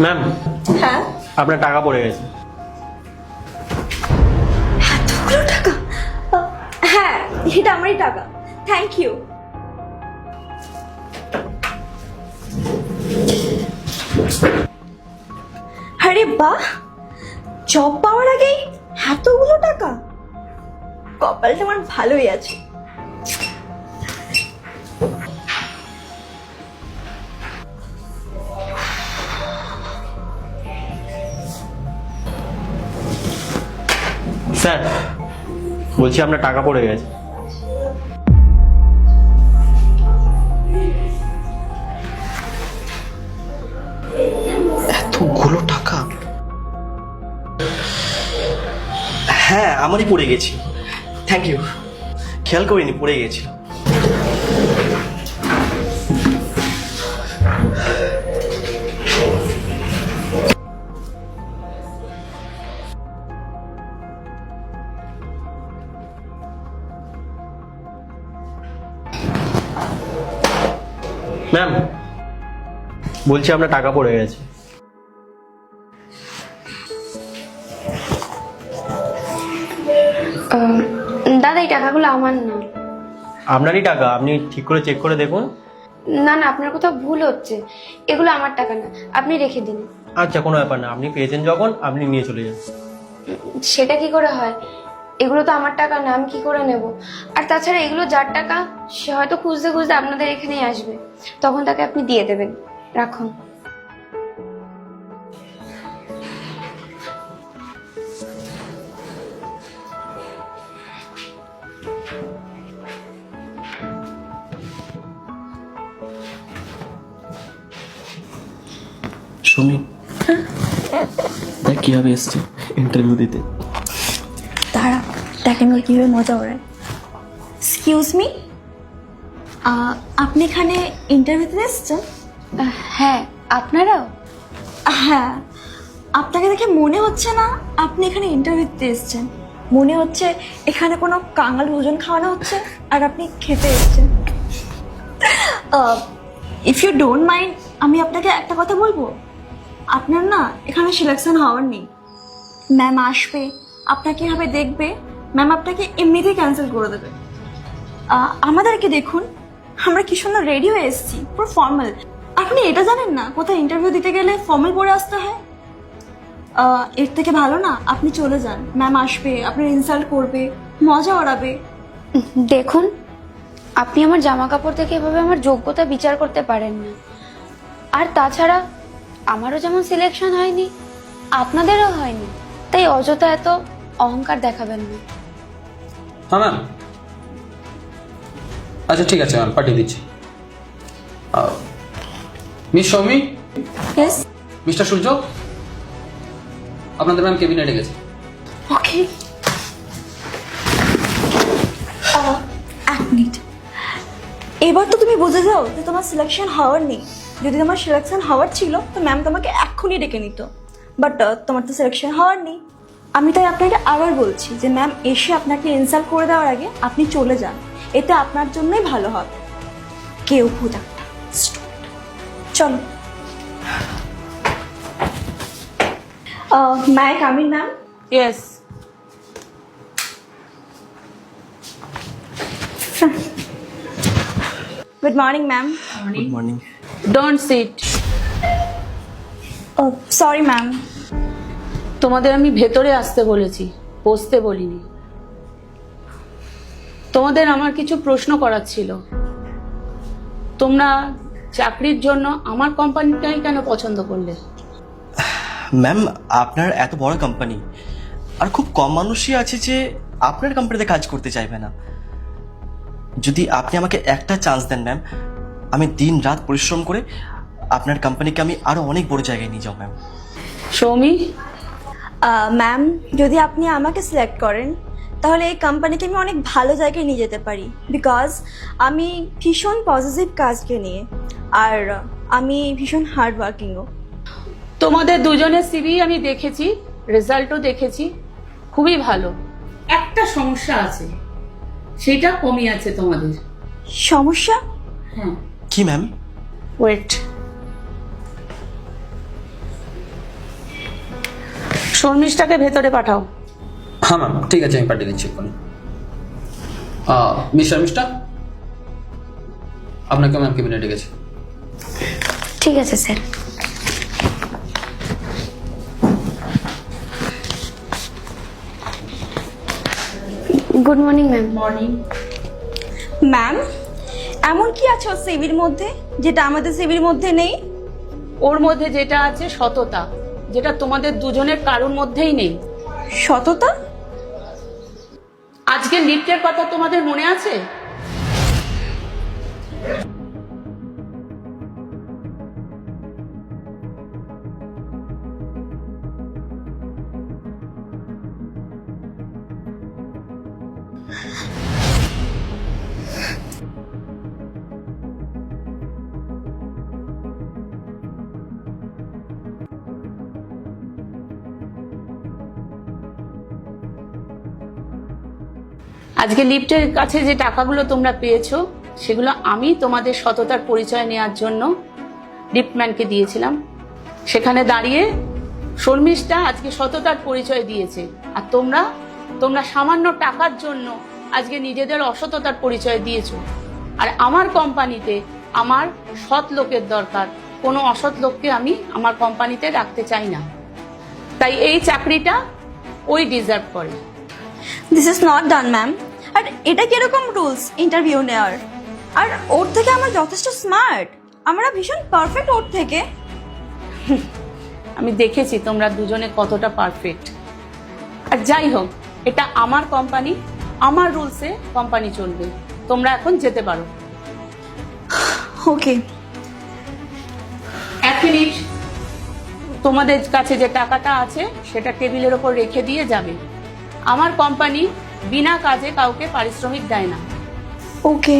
Ma'am হ্যাঁ? আপনার টাকা পড়ে গেছে। এতগুলো টাকা। হ্যাঁ এটা আমারই টাকা। থ্যাংক ইউ আরে বাহ! জব পাওয়ার আগেই এতগুলো টাকা। কপালটা আমার ভালোই আছে। স্যার বলছি আপনার টাকা পড়ে গেছে। এতগুলো টাকা? হ্যাঁ আমারই পড়ে গেছি। থ্যাংক ইউ খেয়াল করিনি পড়ে গেছিল। ম্যাম বলছি আপনার টাকা পড়ে গেছে। দাদা এই টাকাগুলো আমার না। আপনারই টাকা আপনি ঠিক করে চেক করে দেখুন। না না আপনার কোথাও ভুল হচ্ছে। এগুলো আমার টাকা না আপনি রেখে দিন। আচ্ছা কোনো ব্যাপার না আপনি পেয়েছেন যখন আপনি নিয়ে চলে যান। সেটা কি করে হয়? এগুলো তো আমার টাকা না আমি কি করে নেব? আর তাছাড়া এগুলো যার টাকা সে হয়তো খুঁজতে খুঁজতে আপনাদের এখানেই আসবে। তখন তাকে আপনি দিয়ে দেবেন। রাখুন। সুমি। দেখ কীভাবে এসছে ইন্টারভিউ দিতে। দাঁড়া দেখেন কীভাবে মজা ওড়ায়। এক্সকিউজ মি আপনি এখানে ইন্টারভিউতে এসছেন? হ্যাঁ আপনারাও? হ্যাঁ আপনাকে দেখে মনে হচ্ছে না আপনি এখানে ইন্টারভিউতে এসছেন। মনে হচ্ছে এখানে কোনো কাঙাল ভোজন খাওয়ানো হচ্ছে আর আপনি খেতে এসেছেন। ইফ ইউ ডোন্ট মাইন্ড আমি আপনাকে একটা কথা বলব? আপনার না এখানে সিলেকশন হওয়ার নেই। ম্যাম আসবে আপনাকে এভাবে দেখবে? ম্যাম আপনাকে এমনিতেই ক্যান্সেল করে দেবে। আমাদেরকে দেখুন। আমরা কি সুন্দর রেডি হয়ে এসেছি পুরো ফর্মাল আপনি এটা জানেন না? কোথায় ইন্টারভিউ দিতে গেলে ফর্মাল পরে আসতে হয়? এর থেকে ভালো না আপনি চলে যান। ম্যাম আসবে আপনার ইনসাল্ট করবে মজা ওড়াবে। দেখুন আপনি আমার জামা কাপড় থেকে এভাবে আমার যোগ্যতা বিচার করতে পারেন না। আর তাছাড়া আমারও যেমন সিলেকশন হয়নি আপনাদেরও হয়নি। তাই অযথা এত অহংকার দেখাবেন না। হ্যাঁ ম্যাম আচ্ছা ঠিক আছে ম্যাম পাঠিয়ে দিচ্ছি। Miss Soumi? Yes mister Surya? আপনাদের ম্যাম কেবিনে ডেকেছে ওকে এক মিনিট। এবার তো তুমি বুঝে যাও যে তোমার সিলেকশন হওয়ার নেই। যদি তোমার সিলেকশন হওয়ার ছিল তো ম্যাম তোমাকে এক্ষুনি ডেকে নিত। বাট তোমার তো সিলেকশন হওয়ার নেই। আমি তাই আপনাকে আবার বলছি যে ম্যাম এসে আপনাকে ইনসাল্ট করে দেওয়ার আগে আপনি চলে যান। এতে আপনার জন্যই ভালো হবে। কেউ ভূত একটা. চলো। May I come in ma'am? Yes. Good morning ma'am good morning Don't sit. Sorry ma'am তোমাদের আমি ভেতরে আসতে বলেছি বসতে বলিনি। তোমাদের আমার কিছু প্রশ্ন করার ছিল। তোমরা চাকরির জন্য আমার কোম্পানিটাই কেন পছন্দ করলে? ম্যাম আপনার এত বড় কোম্পানি। আর খুব কম মানুষই আছে যে আপনার কোম্পানিতে কাজ করতে চাইবে না। যদি আপনি আমাকে একটা চান্স দেন ম্যাম আমি দিন রাত পরিশ্রম করে আপনার কোম্পানিকে আমি আরও অনেক বড় জায়গায় নিয়ে যাও ম্যাম। সৌমি? ম্যাম যদি আপনি আমাকে সিলেক্ট করেন তাহলে এই কোম্পানিকে আমি অনেক ভালো জায়গায় নিয়ে যেতে পারি। বিকজ আমি ভীষণ পজিটিভ কাজকে নিয়ে আর আমি ভীষণ হার্ডওয়ার্কিংও তোমাদের দুজনের সিভি আমি দেখেছি রেজাল্টও দেখেছি খুবই ভালো। একটা সমস্যা আছে সেটা কমই আছে তোমাদের। সমস্যা? হ্যাঁ। কি ম্যাম ওয়েট শর্মিষ্ঠাকে ভেতরে পাঠাও। হ্যাঁ ম্যাম ঠিক আছে আমি পাঠিয়ে দিচ্ছি এক্ষুনি মিস শর্মিষ্ঠা আপনাকে ম্যাম কেবিনে ডেকেছে ঠিক আছে sir good morning ma'am morning ma'am এমন কি আছে ওর সিভির মধ্যে যেটা আমাদের সিভির মধ্যে নেই? ওর মধ্যে যেটা আছে সততা যেটা তোমাদের দুজনের কারোর মধ্যেই নেই। সততা? আজকে নৃত্যের কথা তোমাদের মনে আছে? আজকে লিফটের কাছে যে টাকাগুলো তোমরা পেয়েছ, সেগুলো আমি তোমাদের সততার পরিচয় নেওয়ার জন্য লিফটম্যানকে দিয়েছিলাম। সেখানে দাঁড়িয়ে শর্মিষ্ঠা আজকে সততার পরিচয় দিয়েছে। আর তোমরা তোমরা সামান্য টাকার জন্য আজকে নিজেদের অসততার পরিচয় দিয়েছ। আর আমার কোম্পানিতে আমার সৎ লোকের দরকার। কোনো অসৎ লোককে আমি আমার কোম্পানিতে রাখতে চাই না। তাই এই চাকরিটা ওই ডিজার্ভ করে। This is not done ma'am আর এটা কীরকম রুলস ইন্টারভিউ নেওয়ার? আর ওর থেকে আমার যথেষ্ট স্মার্ট আমরা ভীষণ পারফেক্ট ওর থেকে। আমি দেখেছি তোমরা দুজনে কতটা পারফেক্ট আর যাই হোক এটা আমার কোম্পানি আমার রুলসে কোম্পানি চলবে। তোমরা এখন যেতে পারো। ওকে এক মিনিট তোমাদের কাছে যে টাকাটা আছে সেটা টেবিলের ওপর রেখে দিয়ে যাবে। আমার কোম্পানি বিনা কাজে কাউকে পারিশ্রমিক দেয় না। ওকে